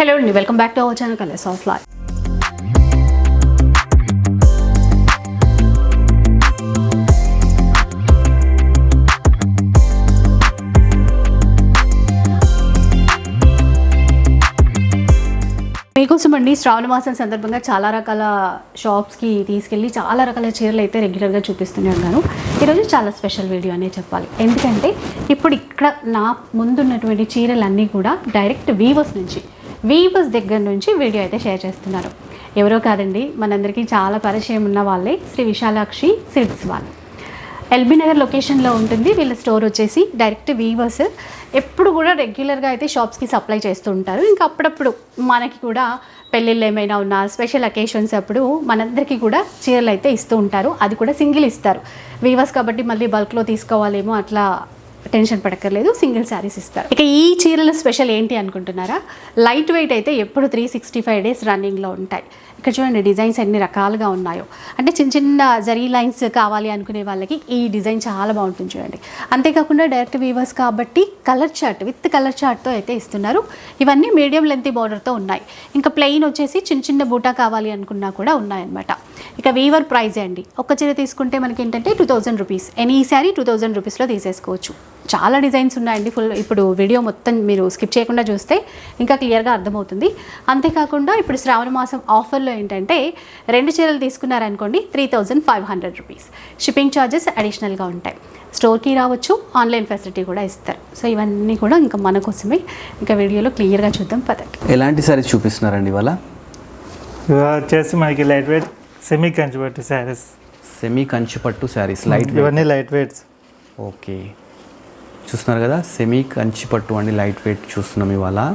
Hello అండి welcome back to our channel colours of life మీకోసం అండి శ్రావణ మాసం సందర్భంగా చాలా రకాల షాప్స్కి తీసుకెళ్ళి చాలా రకాల చీరలు అయితే రెగ్యులర్గా చూపిస్తూనే ఉన్నాను. ఈరోజు చాలా స్పెషల్ వీడియో అనే చెప్పాలి. ఎందుకంటే ఇప్పుడు ఇక్కడ నా ముందున్నటువంటి చీరలన్నీ కూడా డైరెక్ట్ వీవర్స్ నుంచి వీవర్స్ దగ్గర నుంచి వీడియో అయితే షేర్ చేస్తున్నారు. ఎవరో కాదండి మనందరికీ చాలా పరిచయం ఉన్న వాళ్ళే శ్రీ విశాలాక్షి సిడ్స్ వాళ్ళు. ఎల్బీ నగర్ లొకేషన్లో ఉంటుంది వీళ్ళ స్టోర్ వచ్చేసి డైరెక్ట్ వీవర్స్ ఎప్పుడు కూడా రెగ్యులర్గా అయితే షాప్స్కి సప్లై చేస్తూ ఉంటారు. ఇంకా అప్పుడప్పుడు మనకి కూడా పెళ్ళిళ్ళు ఏమైనా ఉన్నా స్పెషల్ అకేషన్స్ అప్పుడు మనందరికీ కూడా చీరలు అయితే ఇస్తూ ఉంటారు. అది కూడా సింగిల్ ఇస్తారు. వీవర్స్ కాబట్టి మళ్ళీ బల్క్లో తీసుకోవాలేమో అట్లా టెన్షన్ పడక్కర్లేదు సింగిల్ శారీస్ ఇస్తారు. ఇక ఈ చీరల స్పెషల్ ఏంటి అనుకుంటున్నారా? లైట్ వెయిట్ అయితే ఎప్పుడు త్రీ సిక్స్టీ ఫైవ్ డేస్ రన్నింగ్లో ఉంటాయి. ఇక్కడ చూడండి డిజైన్స్ ఎన్ని రకాలుగా ఉన్నాయో. అంటే చిన్న చిన్న జరీ లైన్స్ కావాలి అనుకునే వాళ్ళకి ఈ డిజైన్ చాలా బాగుంటుంది చూడండి. అంతేకాకుండా డైరెక్ట్ వీవర్స్ కాబట్టి కలర్ చార్ట్ విత్ కలర్ చార్ట్తో అయితే ఇస్తున్నారు. ఇవన్నీ మీడియం లెంత్ బార్డర్తో ఉన్నాయి. ఇంకా ప్లెయిన్ వచ్చేసి చిన్న చిన్న బూటా కావాలి అనుకున్నా కూడా ఉన్నాయన్నమాట. ఇక వీవర్ ప్రైజే అండి. ఒక్క చీర తీసుకుంటే మనకి ఏంటంటే two thousand rupees. Any sari two thousand రూపీస్లో తీసేసుకోవచ్చు. చాలా డిజైన్స్ ఉన్నాయండి. ఫుల్ ఇప్పుడు వీడియో మొత్తం మీరు స్కిప్ చేయకుండా చూస్తే ఇంకా క్లియర్గా అర్థమవుతుంది. అంతేకాకుండా ఇప్పుడు శ్రావణ మాసం ఆఫర్లో ఏంటంటే రెండు చీరలు తీసుకున్నారనుకోండి three thousand five hundred rupees. Shipping charges అడిషనల్గా ఉంటాయి. స్టోర్కి రావచ్చు ఆన్లైన్ ఫెసిలిటీ కూడా ఇస్తారు. సో ఇవన్నీ కూడా ఇంకా మన కోసమే ఇంకా వీడియోలో క్లియర్గా చూద్దాం. పదండి. ఎలాంటి సారీస్ చూపిస్తున్నారండి ఇవాళ? వచ్చేసి మనకి light weight semi Kanchipattu saris semi Kanchipattu saris light ఇవన్నీ లైట్ వెయిట్స్ ఓకే చూస్తున్నారు కదా? సెమీ కంచిపట్టు అండి లైట్ వెయిట్ చూస్తున్నాం ఇవాళ.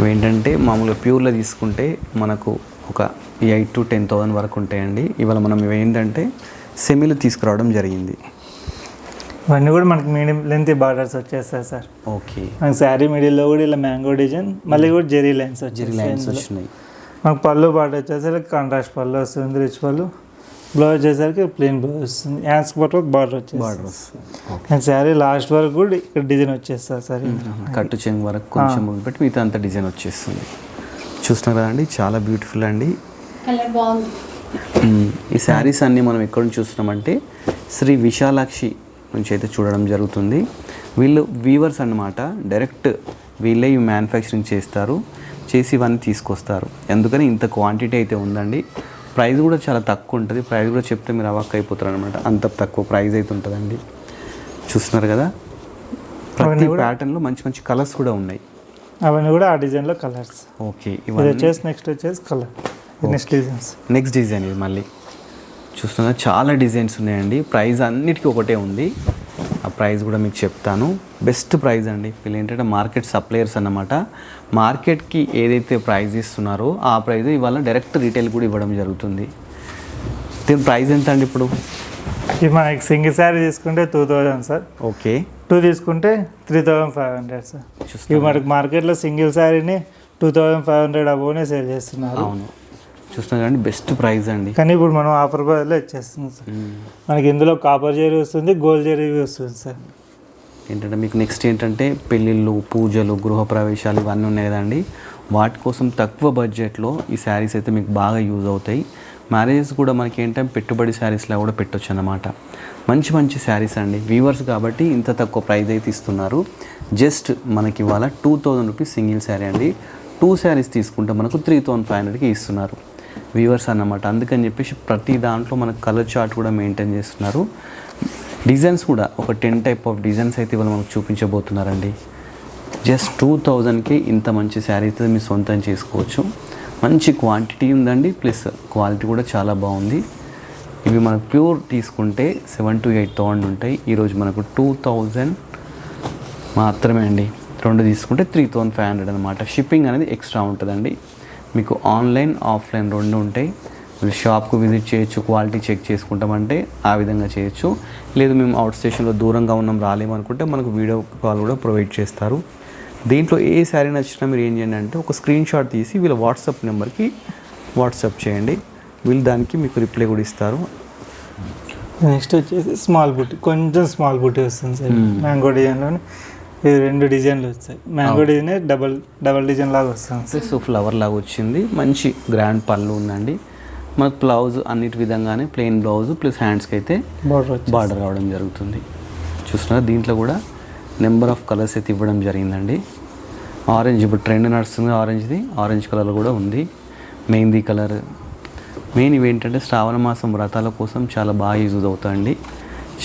ఇవేంటంటే మామూలుగా ప్యూర్లో తీసుకుంటే మనకు ఒక ఎయిట్ టు టెన్ థౌసండ్ వరకు ఉంటాయండి. ఇవాళ మనం ఇవి ఏంటంటే సెమీలు తీసుకురావడం జరిగింది. ఇవన్నీ కూడా మనకి మీడియం లెంత్ బార్డర్స్ వచ్చేస్తాయి సార్. ఓకే. మనకి శారీ మిడిల్లో కూడా ఇలా మ్యాంగో డిజైన్ మళ్ళీ కూడా జెరీ లైన్స్ జెరీ లైన్స్ వచ్చినాయి. మనకు పళ్ళు బార్డర్ వచ్చేసరికి కాంట్రాస్ట్ పళ్ళు వస్తుంది రిచ్ పళ్ళు. బ్లౌజ్ వచ్చేసరికి ప్లెయిన్ బ్లౌజ్ వస్తుంది. హ్యాండ్స్ పట్టు బార్డర్ వచ్చేసి బార్డర్స్ అండ్ శారీ లాస్ట్ వరకు కూడా ఇక్కడ డిజైన్ వచ్చేస్తుంది సార్. కట్టు చెంగు వరకు కొంచెం పెట్టి మిగతా అంత డిజైన్ వచ్చేస్తుంది. చూస్తున్నారు కదండి చాలా బ్యూటిఫుల్ అండి. కలర్ బాగుంది. మ్మ్. ఈ శారీస్ అన్నీ మనం ఎక్కడ నుంచి చూస్తున్నామంటే శ్రీ విశాలాక్షి నుంచి అయితే చూడడం జరుగుతుంది. వీళ్ళు వీవర్స్ అన్నమాట. డైరెక్ట్ వీళ్ళే మ్యానుఫ్యాక్చరింగ్ చేస్తారు. చేసి ఇవన్నీ తీసుకొస్తారు. ఎందుకని ఇంత క్వాంటిటీ అయితే ఉందండి. ప్రైస్ కూడా చాలా తక్కువ ఉంటుంది. ప్రైస్ కూడా చెప్తే మీరు అవాక్ అయిపోతారు అనమాట అంత తక్కువ ప్రైస్ అయితే ఉంటుందండి. చూస్తున్నారు కదా? ప్రతి ప్యాటర్న్లో మంచి మంచి కలర్స్ కూడా ఉన్నాయి. అవన్నీ కూడా ఆ డిజైన్లో కలర్స్ ఓకే ఇది ఇవన్నీ వచ్చేసి నెక్స్ట్ వచ్చేసి colour next designs next design ఇది మళ్ళీ. చూస్తున్నా చాలా డిజైన్స్ ఉన్నాయండి. ప్రైస్ అన్నిటికీ ఒకటే ఉంది. ఆ ప్రైస్ కూడా మీకు చెప్తాను. బెస్ట్ ప్రైస్ అండి. వీళ్ళు ఏంటంటే మార్కెట్ సప్లయర్స్ అన్నమాట. మార్కెట్కి ఏదైతే ప్రైస్ ఇస్తున్నారో ఆ ప్రైస్ ఇవాళ డైరెక్ట్ రీటైల్ కూడా ఇవ్వడం జరుగుతుంది. దీని ప్రైస్ ఎంత అండి ఇప్పుడు? మనకి సింగిల్ శారీ తీసుకుంటే two thousand sir. Okay. Two తీసుకుంటే three thousand five hundred sir. ఇవి మనకి మార్కెట్లో సింగిల్ శారీని two thousand five hundred అబోనే sale చేస్తున్నారు. అవును. చూస్తున్నా కానీ బెస్ట్ ప్రైస్ అండి. కానీ ఇప్పుడు మనం ఆఫర్ బదులు ఇచ్చేస్తున్నాం సార్. మనకి ఇందులో కాపర్ జెరీ వస్తుంది గోల్డ్ జెరీ వస్తుంది సార్. ఏంటంటే మీకు నెక్స్ట్ ఏంటంటే పెళ్ళిళ్ళు పూజలు గృహప్రవేశాలు ఇవన్నీ ఉన్నాయి కదండి. వాటి కోసం తక్కువ బడ్జెట్లో ఈ శారీస్ అయితే మీకు బాగా యూజ్ అవుతాయి. మ్యారేజెస్ కూడా మనకి ఏంటంటే పెట్టుబడి శారీస్లా కూడా పెట్టొచ్చు అన్నమాట. మంచి మంచి శారీస్ అండి. వీవర్స్ కాబట్టి ఇంత తక్కువ ప్రైస్ అయితే ఇస్తున్నారు. జస్ట్ మనకి ఇవాళ two thousand rupees single sari అండి. టూ శారీస్ తీసుకుంటే మనకు త్రీ థౌజండ్ ఫైవ్ హండ్రెడ్కి ఇస్తున్నారు. వ్యూవర్స్ అన్నమాట. అందుకని చెప్పేసి ప్రతి దాంట్లో మనకు కలర్ చార్ట్ కూడా మెయింటైన్ చేస్తున్నారు. డిజైన్స్ కూడా ఒక టెన్ టైప్ ఆఫ్ డిజైన్స్ అయితే ఇవాళ మనకు చూపించబోతున్నారండి. జస్ట్ టూ థౌజండ్కి ఇంత మంచి శారీ అయితే మీరు సొంతం చేసుకోవచ్చు. మంచి క్వాంటిటీ ఉందండి ప్లస్ క్వాలిటీ కూడా చాలా బాగుంది. ఇవి మనకు ప్యూర్ తీసుకుంటే సెవెన్ టు ఎయిట్ థౌసండ్ ఉంటాయి. ఈరోజు మనకు టూ థౌజండ్ మాత్రమే అండి. రెండు తీసుకుంటే త్రీ థౌజండ్ ఫైవ్ హండ్రెడ్ అనమాట షిప్పింగ్ అనేది ఎక్స్ట్రా ఉంటుందండి. మీకు ఆన్లైన్ ఆఫ్లైన్ రెండు ఉంటాయి. మీరు షాప్కు విజిట్ చేయొచ్చు క్వాలిటీ చెక్ చేసుకుంటామంటే ఆ విధంగా చేయొచ్చు. లేదు మేము అవుట్ స్టేషన్లో దూరంగా ఉన్నాం రాలేమనుకుంటే మనకు వీడియో కాల్ కూడా ప్రొవైడ్ చేస్తారు. దీంట్లో ఏ శారీ నచ్చినా మీరు ఏం చేయండి అంటే ఒక స్క్రీన్ షాట్ తీసి వీళ్ళ వాట్సాప్ నెంబర్కి వాట్సాప్ చేయండి. వీళ్ళు దానికి మీకు రిప్లై కూడా ఇస్తారు. నెక్స్ట్ వచ్చేసి స్మాల్ బుట్టి కొంచెం స్మాల్ బుట్టి వస్తుంది సార్. మ్యాంగో డిజైన్లోనే. ఇది రెండు డిజైన్లు వస్తాయి mango design double double design లాగా వస్తుంది. ప్లస్ ఫ్లవర్ లాగా వచ్చింది. మంచి గ్రాండ్ పళ్ళు ఉందండి. మనకు బ్లౌజ్ అన్నిటి విధంగానే ప్లెయిన్ బ్లౌజ్ ప్లస్ హ్యాండ్స్కి అయితే బార్డర్ బార్డర్ రావడం జరుగుతుంది. చూస్తున్నారు దీంట్లో కూడా నెంబర్ ఆఫ్ కలర్స్ అయితే ఇవ్వడం జరిగిందండి. ఆరెంజ్ ఇప్పుడు ట్రెండ్ నడుస్తుంది ఆరెంజ్ది. ఆరెంజ్ కలర్ కూడా ఉంది. మెహందీ కలర్. మెయిన్ ఇవి ఏంటంటే శ్రావణ మాసం వ్రతాల కోసం చాలా బాగా యూజ్ అవుతాయండి.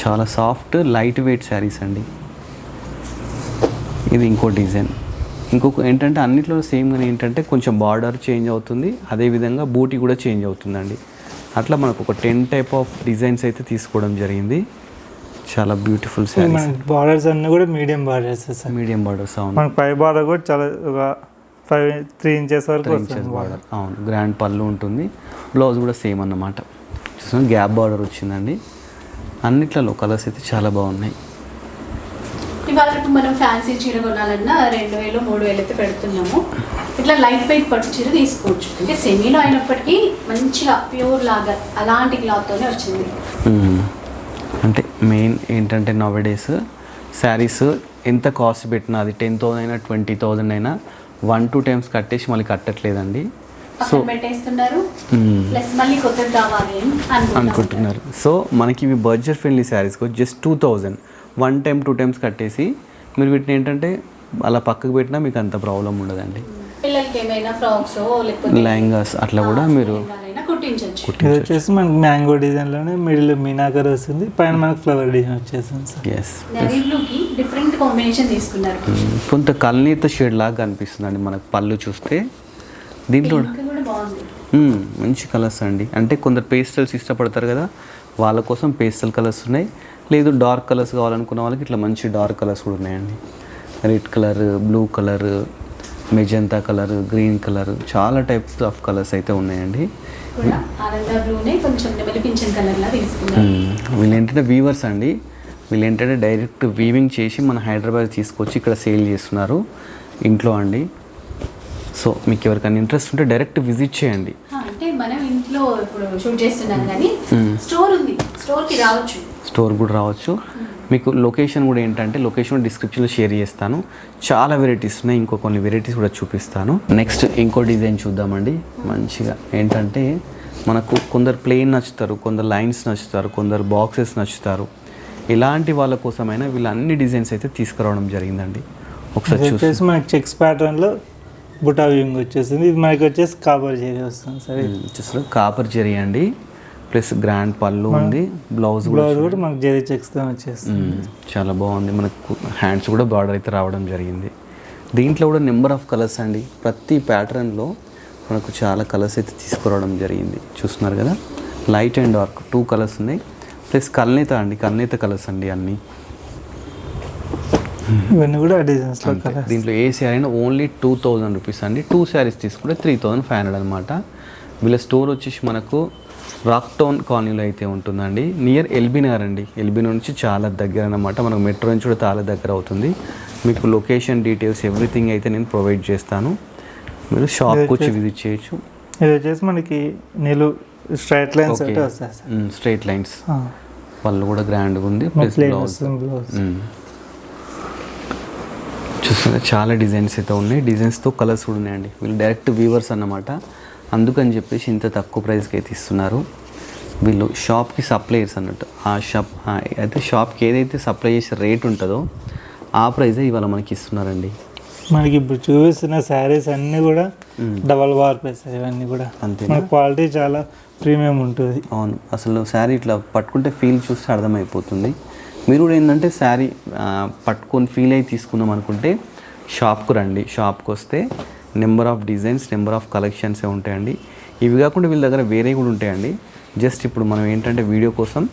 చాలా సాఫ్ట్ లైట్ వెయిట్ శారీస్ అండి. ఇది ఇంకో డిజైన్. ఇంకొక ఏంటంటే అన్నిట్లో సేమ్గా ఏంటంటే కొంచెం బార్డర్ చేంజ్ అవుతుంది. అదేవిధంగా బూటీ కూడా చేంజ్ అవుతుందండి. అట్లా మనకు ఒక టెన్ టైప్ ఆఫ్ డిజైన్స్ అయితే తీసుకోవడం జరిగింది. చాలా బ్యూటిఫుల్ శారీస్ మనకి బార్డర్స్ అన్నీ కూడా medium borders sir? Medium borders అవును. మనకి పై బార్డర్ కూడా చాలా ఒక ఫైవ్ త్రీ ఇంచెస్ వరకు ఇంచెస్ బార్డర్ అవును. గ్రాండ్ పళ్ళు ఉంటుంది. బ్లౌజ్ కూడా సేమ్ అన్నమాట. గ్యాప్ బార్డర్ వచ్చిందండి. అన్నిట్లలో కలర్స్ అయితే చాలా బాగున్నాయి. ఇవాళ రేపు మనం ఫ్యాన్సీ చీర కొనాలన్నా రెండు వేలు మూడు వేలు అయితే పెడుతున్నాము. ఇట్లా లైట్ వెయిట్ పట్టు చీర తీసుకోవచ్చు. అంటే సెమీలో అయినప్పటికీ మంచిగా ప్యూర్ లాగా అలాంటి క్లాత్తోనే వచ్చింది. అంటే మెయిన్ ఏంటంటే నవడేస్ శారీస్ ఎంత కాస్ట్ పెట్టినా అది టెన్ థౌసండ్ అయినా ట్వంటీ థౌజండ్ అయినా వన్ టూ టైమ్స్ కట్టేసి మళ్ళీ కట్టట్లేదండి. సో అనుకుంటున్నారు. సో మనకి ఇవి budget friendly saris just two thousand one time two times కట్టేసి మీరు వీటిని ఏంటంటే అలా పక్కకు పెట్టినా మీకు అంత ప్రాబ్లం ఉండదండి. లెహంగాస్ అట్లా కూడా మీరు ఇది వచ్చేసి మనకి మ్యాంగో డిజైన్లోనే మిడిల్ మీనాకర్ వస్తుంది. పైన మనకి ఫ్లవర్ డిజైన్ వచ్చేసింది సార్. ఎస్ డిఫరెంట్ కాంబినేషన్ తీసుకున్నారు. కొంత కల్నీత షేడ్ లాగా కనిపిస్తుందండి మనకు పళ్ళు చూస్తే. దీంట్లో పింక్ కూడా బాగుంది. మ్మ్. మంచి కలర్స్ అండి. అంటే కొందరు పేస్టల్స్ ఇష్టపడతారు కదా వాళ్ళ కోసం పేస్టల్ కలర్స్ ఉన్నాయి. లేదు డార్క్ కలర్స్ కావాలనుకున్న వాళ్ళకి ఇట్లా మంచి డార్క్ కలర్స్ కూడా ఉన్నాయండి. Red colour blue colour magenta colour green colour చాలా టైప్స్ ఆఫ్ కలర్స్ అయితే ఉన్నాయండి. వీళ్ళు ఏంటంటే వీవర్స్ అండి. వీళ్ళు ఏంటంటే డైరెక్ట్ వీవింగ్ చేసి మన హైదరాబాద్ తీసుకొచ్చి ఇక్కడ సేల్ చేస్తున్నారు ఇంట్లో అండి. సో మీకు ఎవరికైనా ఇంట్రెస్ట్ ఉంటే డైరెక్ట్ విజిట్ చేయండి. అంటే మనం ఇంట్లో ఇప్పుడు షూట్ చేస్తున్నాం కానీ స్టోర్ ఉంది. స్టోర్కి రావచ్చు. స్టోర్ కూడా రావచ్చు. మీకు లొకేషన్ కూడా ఏంటంటే లొకేషన్ డిస్క్రిప్షన్లో షేర్ చేస్తాను. చాలా వెరైటీస్ ఉన్నాయి. ఇంకో కొన్ని వెరైటీస్ కూడా చూపిస్తాను. నెక్స్ట్ ఇంకో డిజైన్ చూద్దామండి. మంచిగా ఏంటంటే మనకు కొందరు ప్లెయిన్ నచ్చుతారు కొందరు లైన్స్ నచ్చుతారు కొందరు బాక్సెస్ నచ్చుతారు. ఇలాంటి వాళ్ళ కోసమైనా వీళ్ళు అన్ని డిజైన్స్ అయితే తీసుకురావడం జరిగిందండి. ఒకసారి చూసి. వచ్చేసి మనకి చెక్స్ ప్యాటర్న్లో బుటా వ్యూయింగ్ వచ్చేసింది. ఇది మనకి వచ్చేసి కాబర్ చేరి వస్తుంది. సార్. చూస్తారు కాపర్ జెరీ అండి. ప్లస్ గ్రాండ్ పళ్ళు ఉంది బ్లౌజ్ కూడా బ్లౌజ్ కూడా మనకి జెరీ చెక్స్తో వచ్చేస్తుంది. మ్మ్. చాలా బాగుంది. మనకు హ్యాండ్స్ కూడా బార్డర్ అయితే రావడం జరిగింది. దీంట్లో కూడా నెంబర్ ఆఫ్ కలర్స్ అండి. ప్రతి ప్యాటర్న్లో మనకు చాలా కలర్స్ అయితే తీసుకురావడం జరిగింది. చూస్తున్నారు కదా? Light and dark two colours ఉన్నాయి. ప్లస్ కల్నేత అండి. కల్నేత కలర్స్ అండి అన్నీ. ఇవన్నీ కూడా. కలర్స్ దీంట్లో ఏ శారీ అయినా ఓన్లీ టూ థౌజండ్ రూపీస్ అండి. టూ శారీస్ తీసుకుంటే త్రీ థౌజండ్ ఫైవ్ హండ్రెడ్ అనమాట వీళ్ళ స్టోర్ వచ్చేసి మనకు రాక్ టౌన్ కాలనీలో అయితే ఉంటుందండి. నియర్ ఎల్బీ నగర్ అండి ఎల్బీ నుంచి చాలా దగ్గర అనమాట మనకు మెట్రో నుంచి కూడా చాలా దగ్గర అవుతుంది. మీకు లొకేషన్ డీటెయిల్స్ ఎవ్రీథింగ్ అయితే నేను ప్రొవైడ్ చేస్తాను. మీరు షాప్కి వచ్చి విజిట్ చేయొచ్చు. ఇది వచ్చేసి మనకి నిలు స్ట్రైట్ లైన్స్ స్ట్రైట్ లైన్స్. పళ్ళు కూడా గ్రాండ్గా ఉంది. Plus blouse. చూస్తున్నా చాలా డిజైన్స్ అయితే ఉన్నాయి. డిజైన్స్తో కలర్స్ కూడా ఉన్నాయండి. వీళ్ళు డైరెక్ట్ వీవర్స్ అన్నమాట. అందుకని చెప్పేసి ఇంత తక్కువ ప్రైస్కి అయితే ఇస్తున్నారు. వీళ్ళు షాప్కి సప్లయర్స్ అన్నట్టు. ఆ షాప్ అయితే షాప్కి ఏదైతే సప్లై చేసే రేట్ ఉంటుందో ఆ ప్రైజే ఇవాళ మనకి ఇస్తున్నారండి. మనకి ఇప్పుడు చూపిస్తున్న శారీస్ అన్నీ కూడా డబల్ వార్ ప్రైస్ ఇవన్నీ కూడా? మన క్వాలిటీ చాలా ప్రీమియం ఉంటుంది. అవును. అసలు శారీ ఇట్లా పట్టుకుంటే ఫీల్ చూస్తే అర్థమైపోతుంది. మీరు కూడా ఏంటంటే శారీ పట్టుకొని ఫీల్ అయి తీసుకుందాం అనుకుంటే షాప్కు రండి. షాప్కి వస్తే number of designs number of కలెక్షన్సే ఉంటాయండి. ఇవి కాకుండా వీళ్ళ దగ్గర వేరే కూడా ఉంటాయండి. జస్ట్ ఇప్పుడు మనం ఏంటంటే వీడియో కోసం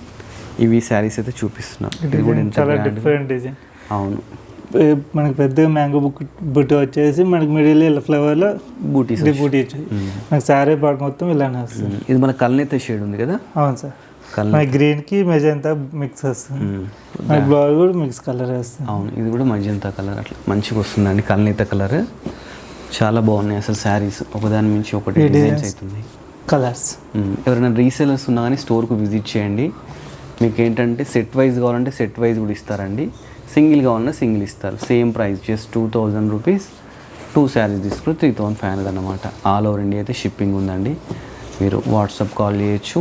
ఇవి శారీస్ అయితే చూపిస్తున్నాం. ఇది కూడా చాలా డిఫరెంట్ డిజైన్ అవును. మనకి పెద్దగా మ్యాంగో బుక్ బుట్టి వచ్చేసి మనకి మిడిల్ ఇలా ఫ్లవర్లో బూటీస్ వచ్చాయి మనకి శారీ పార్ట్ మొత్తం ఇలానే వస్తుంది. ఇది మన కల్నేత షేడ్ ఉంది కదా? అవును సార్. మనకి గ్రీన్కి మెజంతా మిక్స్ వస్తుంది. బ్లౌజ్ కూడా మిక్స్ కలర్ వస్తుంది. అవును ఇది కూడా మజంతా కలర్ అట్లా. మంచిగా వస్తుందండి కల్నేత కలర్ చాలా బాగున్నాయి అసలు శారీస్. ఒకదాని మించి ఒకటి డిజైన్స్. అవుతుంది కలర్స్. ఎవరైనా రీసేలర్స్ ఉన్నా కానీ స్టోర్కు విజిట్ చేయండి. మీకు ఏంటంటే సెట్ వైజ్ కావాలంటే సెట్ వైజ్ కూడా ఇస్తారండి. సింగిల్ కావాలన్నా సింగిల్ ఇస్తారు. Same price just two thousand rupees. Two saris తీసుకుని త్రీ థౌసండ్ ఫైవ్ హండ్రెడ్ అనమాట ఆల్ ఓవర్ ఇండియా అయితే షిప్పింగ్ ఉందండి. మీరు వాట్సాప్ కాల్ చేయొచ్చు.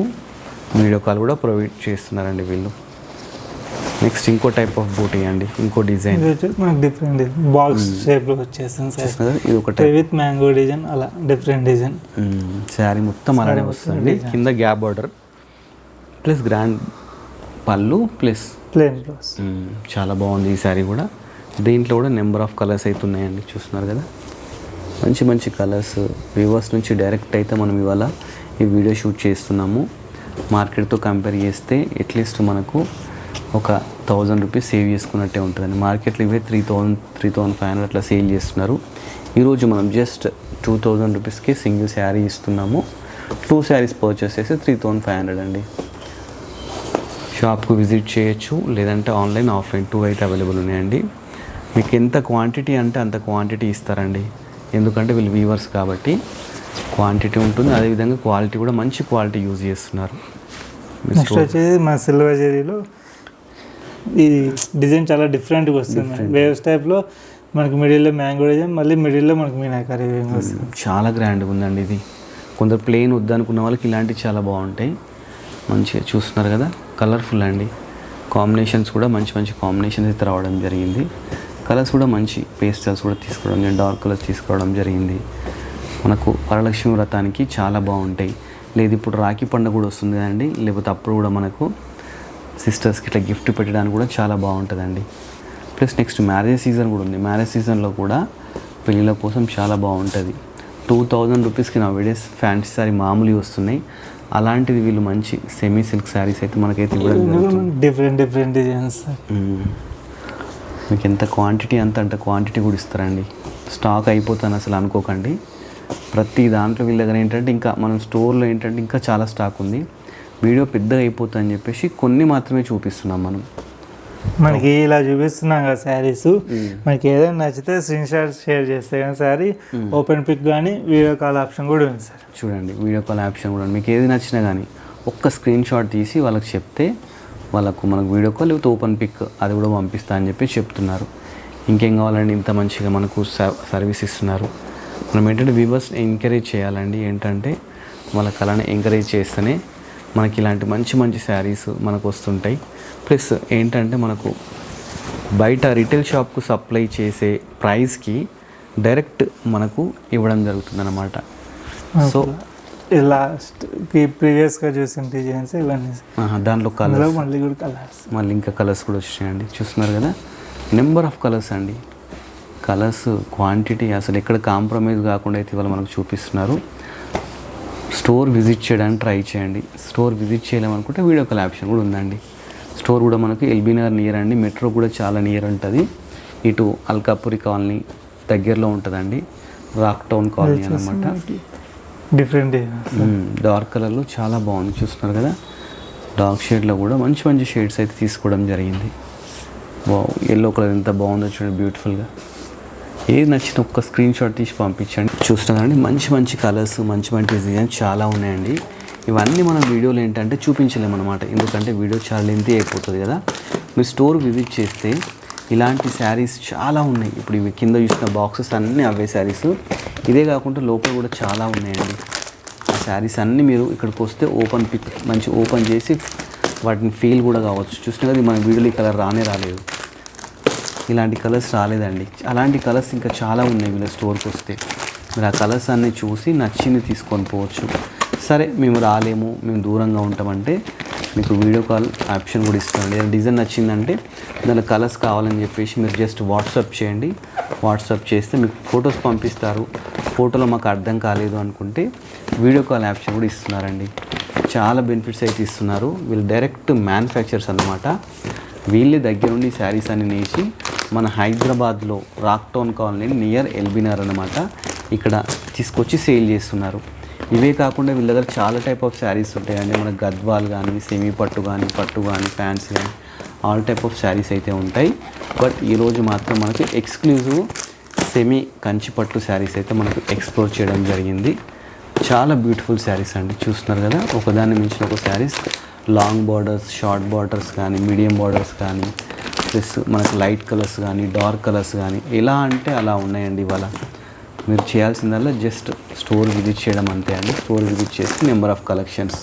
వీడియో కాల్ కూడా ప్రొవైడ్ చేస్తున్నారండి వీళ్ళు. నెక్స్ట్ ఇంకో టైప్ ఆఫ్ బూటీ అండి ఇంకో డిజైన్ మనకి డిఫరెంట్ బాక్స్ షేప్లో వచ్చేసింది సార్. ఇది ఒక టైప్ విత్ మ్యాంగో డిజైన్ అలా డిఫరెంట్ డిజైన్ శారీ మొత్తం అలానే design. కింద గ్యాప్ బార్డర్ ప్లస్ గ్రాండ్ పళ్ళు ప్లస్ ప్లేన్ బ్లౌజ్ చాలా బాగుంది ఈ శారీ కూడా. దీంట్లో కూడా నెంబర్ ఆఫ్ కలర్స్ అయితే ఉన్నాయండి. చూస్తున్నారు కదా? మంచి మంచి కలర్స్ వ్యూవర్స్ నుంచి డైరెక్ట్ అయితే మనం ఇవాళ ఈ వీడియో షూట్ చేస్తున్నాము. మార్కెట్తో కంపేర్ చేస్తే అట్లీస్ట్ మనకు ఒక థౌజండ్ రూపీస్ సేవ్ చేసుకున్నట్టే ఉంటుందండి. మార్కెట్లో ఇవే three thousand three thousand five hundred అట్లా సేల్ చేస్తున్నారు. ఈరోజు మనం జస్ట్ టూ థౌజండ్ రూపీస్కి సింగిల్ శారీ ఇస్తున్నాము. టూ శారీస్ పర్చేస్ చేస్తే త్రీ థౌజండ్ ఫైవ్ హండ్రెడ్ అండి. షాప్కు విజిట్ చేయొచ్చు లేదంటే ఆన్లైన్ ఆఫ్లైన్ టూ అయితే అవైలబుల్ ఉన్నాయండి. మీకు ఎంత క్వాంటిటీ అంటే అంత క్వాంటిటీ ఇస్తారండి. ఎందుకంటే వీళ్ళు వీవర్స్ కాబట్టి క్వాంటిటీ ఉంటుంది అదేవిధంగా క్వాలిటీ కూడా మంచి క్వాలిటీ యూజ్ చేస్తున్నారు. నెక్స్ట్ వచ్చేసి మన సిల్వర్ జెరీలో ఈ డిజైన్ చాలా డిఫరెంట్గా వస్తుంది వేవ్స్ టైప్లో మనకి మిడిల్లో మ్యాంగో డిజైన్ మళ్ళీ మిడిల్లో మనకి మీనాకారి వస్తుంది. చాలా గ్రాండ్గా ఉందండి ఇది. కొందరు ప్లెయిన్ వద్దనుకున్న వాళ్ళకి ఇలాంటివి చాలా బాగుంటాయి. మంచిగా చూస్తున్నారు కదా కలర్ఫుల్ అండి. కాంబినేషన్స్ కూడా మంచి మంచి కాంబినేషన్స్ అయితే రావడం జరిగింది. కలర్స్ కూడా మంచి పేస్టల్స్ కూడా తీసుకోవడం జరిగింది డార్క్ కలర్స్ తీసుకోవడం జరిగింది. మనకు వరలక్ష్మి వ్రతానికి చాలా బాగుంటాయి. లేదు ఇప్పుడు రాఖీ పండుగ కూడా వస్తుంది కదండి లేకపోతే అప్పుడు కూడా మనకు సిస్టర్స్కి ఇట్లా గిఫ్ట్ పెట్టడానికి కూడా చాలా బాగుంటుందండి. ప్లస్ నెక్స్ట్ మ్యారేజ్ సీజన్ కూడా ఉంది. మ్యారేజ్ సీజన్లో కూడా పెళ్ళిళ్ళ కోసం చాలా బాగుంటుంది. టూ థౌజండ్ రూపీస్కి నా వీడియోస్ ఫ్యాన్సీ సారీ మామూలు వస్తున్నాయి. అలాంటిది వీళ్ళు మంచి సెమీ సిల్క్ శారీస్ అయితే మనకైతే డిఫరెంట్ డిఫరెంట్ డిజైన్స్. మీకు ఎంత క్వాంటిటీ అంత అంటే క్వాంటిటీ కూడా ఇస్తారండి. స్టాక్ అయిపోతాను అసలు అనుకోకండి. ప్రతి దాంట్లో వీళ్ళ దగ్గర ఏంటంటే ఇంకా మనం స్టోర్లో ఏంటంటే ఇంకా చాలా స్టాక్ ఉంది. వీడియో పెద్దగా అయిపోతుంది అని చెప్పేసి కొన్ని మాత్రమే చూపిస్తున్నాం మనం. మనకి ఇలా చూపిస్తున్నాం కదా శారీస్. మనకి ఏదైనా నచ్చితే స్క్రీన్ షాట్ షేర్ చేస్తే కానీ శారీ ఓపెన్ పిక్ కానీ వీడియో కాల్ ఆప్షన్ కూడా ఉంది సార్. చూడండి వీడియో కాల్ ఆప్షన్ కూడా. మీకు ఏది నచ్చినా కానీ ఒక్క స్క్రీన్ షాట్ తీసి వాళ్ళకి చెప్తే వాళ్ళకు మనకు వీడియో కాల్ లేకపోతే ఓపెన్ పిక్ అది కూడా పంపిస్తా అని చెప్పి చెప్తున్నారు. ఇంకేం కావాలండి? ఇంత మంచిగా మనకు సర్వీస్ ఇస్తున్నారు. మనం ఏంటంటే వ్యూవర్స్ ఎంకరేజ్ చేయాలండి. ఏంటంటే వాళ్ళ కళని ఎంకరేజ్ చేస్తేనే మనకి ఇలాంటి మంచి మంచి శారీస్ మనకు వస్తుంటాయి. ప్లస్ ఏంటంటే మనకు బయట రిటైల్ షాప్కు సప్లై చేసే ప్రైస్కి డైరెక్ట్ మనకు ఇవ్వడం జరుగుతుంది అనమాట సో లాస్ట్ ప్రీవియస్గా చూసిన డిజైన్స్ ఇవన్నీ. దాంట్లో కలర్స్ మళ్ళీ కూడా కలర్స్ మళ్ళీ ఇంకా కలర్స్ కూడా వచ్చాయండి. చూస్తున్నారు కదా? నెంబర్ ఆఫ్ కలర్స్ అండి. కలర్స్ క్వాంటిటీ అసలు ఎక్కడ కాంప్రమైజ్ కాకుండా అయితే ఇవాళ మనకు చూపిస్తున్నారు. స్టోర్ విజిట్ చేయడానికి ట్రై చేయండి. స్టోర్ విజిట్ చేయలేమనుకుంటే వీడియో కాల్ ఆప్షన్ కూడా ఉందండి. స్టోర్ కూడా మనకు ఎల్బీ నగర్ నియర్ అండి. మెట్రో కూడా చాలా నియర్ ఉంటుంది. ఇటు అల్కాపురి కాలనీ దగ్గరలో ఉంటుందండి. రాక్ టౌన్ కాలనీ అనమాట డిఫరెంట్ డార్క్ కలర్లో చాలా బాగుంది చూస్తున్నారు కదా. డార్క్ షేడ్లో కూడా మంచి మంచి షేడ్స్ అయితే తీసుకోవడం జరిగింది. ఎల్లో కలర్ ఎంత బాగుందో చూడండి బ్యూటిఫుల్గా. ఏది నచ్చిన ఒక్క స్క్రీన్ షాట్ తీసి పంపించండి. చూస్తున్నారండి మంచి మంచి కలర్స్ మంచి మంచి డిజైన్స్ చాలా ఉన్నాయండి. ఇవన్నీ మనం వీడియోలు ఏంటంటే చూపించలేము అనమాట ఎందుకంటే వీడియో చాలా లెంతీ అయిపోతుంది కదా. మీరు స్టోర్ విజిట్ చేస్తే ఇలాంటి శారీస్ చాలా ఉన్నాయి. ఇప్పుడు ఇవి కింద చూసిన బాక్సెస్ అన్నీ అవే శారీస్ ఇదే కాకుండా లోపల కూడా చాలా ఉన్నాయండి. ఆ శారీస్ అన్నీ మీరు ఇక్కడికి వస్తే ఓపెన్ పిక్ మంచి ఓపెన్ చేసి వాటిని ఫీల్ కూడా కావచ్చు. చూసినా కదా మన వీడియోలో ఈ కలర్ రానే రాలేదు. ఇలాంటి కలర్స్ రాలేదండి. అలాంటి కలర్స్ ఇంకా చాలా ఉన్నాయి వీళ్ళ స్టోర్కి వస్తే. మీరు ఆ కలర్స్ అన్నీ చూసి నచ్చింది తీసుకొని పోవచ్చు. సరే మేము రాలేము మేము దూరంగా ఉంటామంటే మీకు వీడియో కాల్ ఆప్షన్ కూడా ఇస్తామండి ఏదైనా డిజైన్ నచ్చిందంటే దానిలో కలర్స్ కావాలని చెప్పేసి మీరు జస్ట్ వాట్సాప్ చేయండి. వాట్సాప్ చేస్తే మీకు ఫొటోస్ పంపిస్తారు. ఫోటోలో మాకు అర్థం కాలేదు అనుకుంటే వీడియో కాల్ ఆప్షన్ కూడా ఇస్తున్నారండి. చాలా బెనిఫిట్స్ అయితే ఇస్తున్నారు. వీళ్ళు డైరెక్ట్ మ్యానుఫ్యాక్చర్స్ అన్నమాట. వీళ్ళే దగ్గర నుండి శారీస్ అన్ని నేసి మన హైదరాబాద్లో rock town colony near LB Nagar అనమాట ఇక్కడ తీసుకొచ్చి సేల్ చేస్తున్నారు. ఇవే కాకుండా వీళ్ళ దగ్గర చాలా టైప్ ఆఫ్ శారీస్ ఉంటాయండి మన గద్వాల్ కానీ సెమీ పట్టు కానీ పట్టు కానీ ప్యాంట్స్ కానీ ఆల్ టైప్ ఆఫ్ శారీస్ అయితే ఉంటాయి. బట్ ఈరోజు మాత్రం మనకి ఎక్స్క్లూజివ్ సెమీ కంచి పట్టు శారీస్ అయితే మనకు ఎక్స్ప్లోర్ చేయడం జరిగింది. చాలా బ్యూటిఫుల్ శారీస్ అండి. చూస్తున్నారు కదా? ఒకదాన్ని మించిన ఒక saris. Long borders short borders కానీ మీడియం బార్డర్స్ కానీ ప్లస్ మనకు లైట్ కలర్స్ కానీ డార్క్ కలర్స్ కానీ ఎలా అంటే అలా ఉన్నాయండి ఇవాళ. మీరు చేయాల్సిందల్లా జస్ట్ స్టోర్ విజిట్ చేయడం అంతే అండి. స్టోర్ విజిట్ చేసి number of collections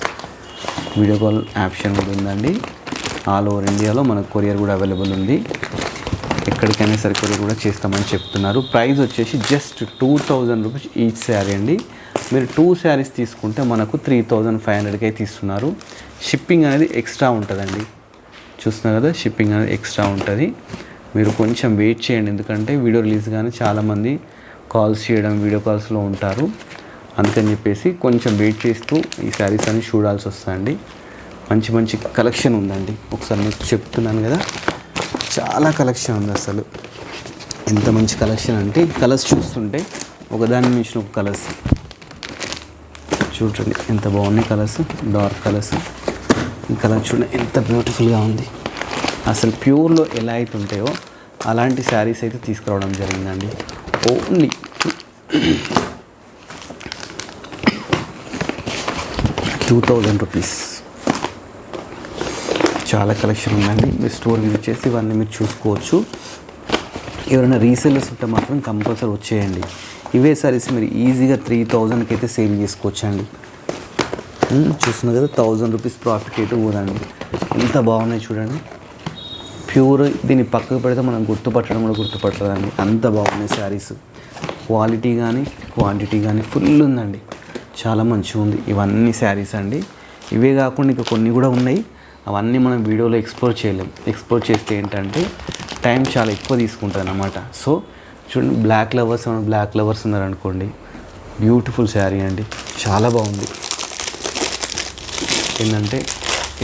video call option కూడా ఉందండి. ఆల్ ఓవర్ ఇండియాలో మనకు కొరియర్ కూడా అవైలబుల్ ఉంది. ఎక్కడికైనా సరే కొరియర్ కూడా చేస్తామని చెప్తున్నారు. ప్రైస్ వచ్చేసి just two thousand rupees each sari అండి. మీరు టూ శారీస్ తీసుకుంటే మనకు త్రీ థౌజండ్ ఫైవ్ హండ్రెడ్కి అయితే ఇస్తున్నారు షిప్పింగ్ అనేది ఎక్స్ట్రా ఉంటుందండి. చూస్తున్నారు కదా షిప్పింగ్ అనేది ఎక్స్ట్రా ఉంటుంది. మీరు కొంచెం వెయిట్ చేయండి ఎందుకంటే వీడియో రిలీజ్ కానీ చాలామంది కాల్స్ చేయడం వీడియో కాల్స్లో ఉంటారు. అందుకని చెప్పేసి కొంచెం వెయిట్ చేస్తూ ఈ శారీస్ అన్ని చూడాల్సి వస్తుందండి. మంచి మంచి కలెక్షన్ ఉందండి. ఒకసారి మీకు చెప్తున్నాను కదా చాలా కలెక్షన్ ఉంది అసలు. ఎంత మంచి కలెక్షన్ అంటే కలర్స్ చూస్తుంటే ఒకదాని మించిన ఒక కలర్స్ చూడండి ఎంత బాగున్నాయి కలర్స్ డార్క్ కలర్స్ ఈ కలర్ చూడండి ఎంత బ్యూటిఫుల్గా ఉంది. అసలు ప్యూర్లో ఎలా అయితే ఉంటాయో అలాంటి శారీస్ అయితే తీసుకురావడం జరిగిందండి. ఓన్లీ టూ థౌజండ్ రూపీస్ చాలా కలెక్షన్ ఉందండి. మీరు స్టోర్ విజిట్ చేసి ఇవన్నీ మీరు చూసుకోవచ్చు. ఎవరైనా రీసేలర్స్ ఉంటే మాత్రం కంపల్సరీ వచ్చేయండి. ఇవే సారీస్ మీరు ఈజీగా త్రీ థౌజండ్కి అయితే సేల్ చేసుకోవచ్చండి. చూస్తున్నారు కదా థౌజండ్ రూపీస్ ప్రాఫిట్ అయితే పోదండి. ఎంత బాగున్నాయి చూడండి. ప్యూర్ దీన్ని పక్కకు పెడితే మనం గుర్తుపట్టడం కూడా గుర్తుపట్టదండి. అంత బాగున్నాయి శారీస్ క్వాలిటీ కానీ క్వాంటిటీ కానీ ఫుల్ ఉందండి. చాలా మంచిగా ఉంది. ఇవన్నీ శారీస్ అండి. ఇవే కాకుండా ఇంకా కొన్ని కూడా ఉన్నాయి. అవన్నీ మనం వీడియోలో ఎక్స్ప్లోర్ చేయలేం. ఎక్స్ప్లోర్ చేస్తే ఏంటంటే టైం చాలా ఎక్కువ తీసుకుంటుంది అనమాట సో చూడండి బ్లాక్ లవర్స్ బ్లాక్ లవర్స్ ఉన్నారనుకోండి బ్యూటిఫుల్ శారీ అండి. చాలా బాగుంది. ఏంటంటే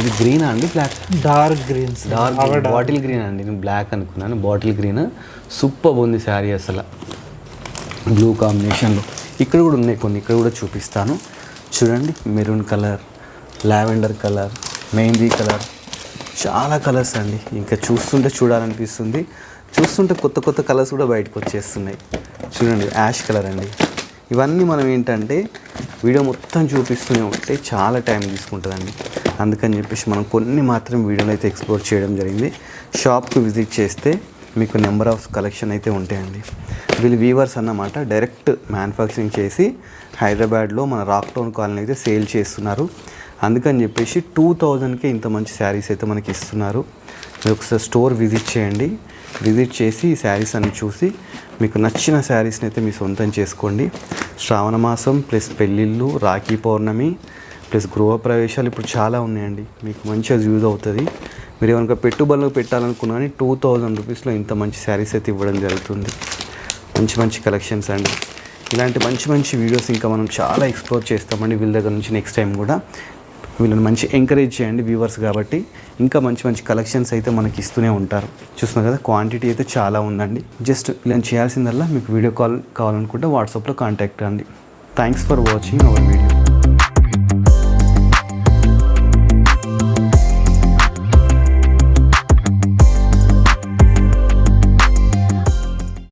ఇది గ్రీనా అండి black dark greens dark bottle green అండి. నేను బ్లాక్ అనుకున్నాను బాటిల్ గ్రీన్ సూపర్ ఉంది శారీ అసలు. బ్లూ కాంబినేషన్లో ఇక్కడ కూడా ఉన్నాయి కొన్ని ఇక్కడ కూడా చూపిస్తాను. చూడండి maroon colour lavender colour mehndi colour చాలా కలర్స్ అండి. ఇంకా చూస్తుంటే చూడాలనిపిస్తుంది. చూస్తుంటే కొత్త కొత్త కలర్స్ కూడా బయటకు వచ్చేస్తున్నాయి. చూడండి యాష్ కలర్ అండి. ఇవన్నీ మనం ఏంటంటే వీడియో మొత్తం చూపిస్తూనే ఉంటే చాలా టైం తీసుకుంటుందండి. అందుకని చెప్పేసి మనం కొన్ని మాత్రం వీడియోలు అయితే ఎక్స్ప్లోర్ చేయడం జరిగింది. షాప్కి విజిట్ చేస్తే మీకు నెంబర్ ఆఫ్ కలెక్షన్ అయితే ఉంటాయండి. వీళ్ళు వీవర్స్ అన్నమాట డైరెక్ట్ మ్యానుఫ్యాక్చరింగ్ చేసి హైదరాబాద్లో మన రాక్టౌన్ కాలనీ అయితే సేల్ చేస్తున్నారు. అందుకని చెప్పేసి టూ థౌజండ్కే ఇంత మంచి శారీస్ అయితే మనకి ఇస్తున్నారు. మీరు ఒకసారి స్టోర్ విజిట్ చేయండి. విజిట్ చేసి ఈ శారీస్ అన్ని చూసి మీకు నచ్చిన శారీస్ని అయితే మీ సొంతం చేసుకోండి. శ్రావణ మాసం ప్లస్ పెళ్ళిళ్ళు రాఖీ పౌర్ణమి ప్లస్ గృహప్రవేశాలు ఇప్పుడు చాలా ఉన్నాయండి. మీకు మంచిగా యూజ్ అవుతుంది. మీరు ఏమైనా పెట్టుబడులు పెట్టాలనుకున్నా కానీ టూ థౌజండ్ రూపీస్లో ఇంత మంచి శారీస్ అయితే ఇవ్వడం జరుగుతుంది. మంచి మంచి కలెక్షన్స్ అండి. ఇలాంటి మంచి మంచి వీడియోస్ ఇంకా మనం చాలా ఎక్స్ప్లోర్ చేస్తామండి వీళ్ళ దగ్గర నుంచి నెక్స్ట్ టైం కూడా. వీళ్ళని మంచి ఎంకరేజ్ చేయండి వ్యూవర్స్ కాబట్టి. ఇంకా మంచి మంచి కలెక్షన్స్ అయితే మనకి ఇస్తూనే ఉంటారు. చూస్తున్నారు కదా క్వాంటిటీ అయితే చాలా ఉందండి. జస్ట్ వీళ్ళని చేయాల్సిందల్లా మీకు వీడియో కాల్ కావాలనుకుంటే వాట్సాప్లో కాంటాక్ట్ అండి thanks for watching our video